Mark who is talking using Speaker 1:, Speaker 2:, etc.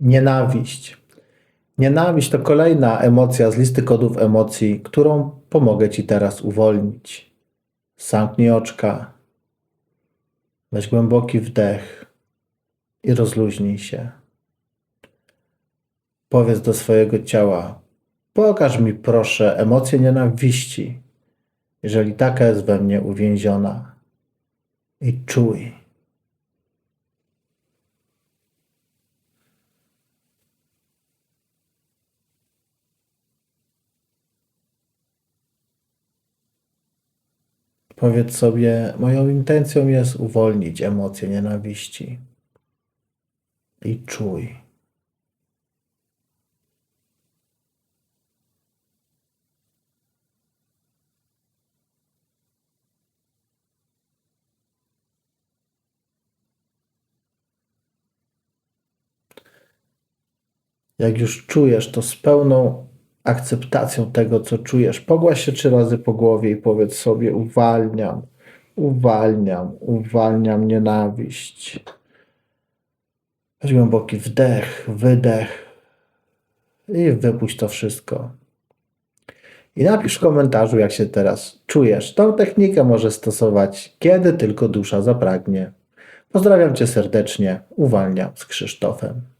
Speaker 1: Nienawiść. Nienawiść to kolejna emocja z listy kodów emocji, którą pomogę Ci teraz uwolnić. Zamknij oczka, weź głęboki wdech i rozluźnij się. Powiedz do swojego ciała: Pokaż mi proszę emocję nienawiści, jeżeli taka jest we mnie uwięziona. I czuj. Powiedz sobie, moją intencją jest uwolnić emocje nienawiści. I czuj. Jak już czujesz to z pełną akceptacją tego, co czujesz, pogłaś się trzy razy po głowie i powiedz sobie: Uwalniam, uwalniam, uwalniam nienawiść. Weź głęboki wdech, wydech i wypuść to wszystko. I napisz w komentarzu, jak się teraz czujesz. Tą technikę możesz stosować, kiedy tylko dusza zapragnie. Pozdrawiam Cię serdecznie. Uwalniam z Krzysztofem.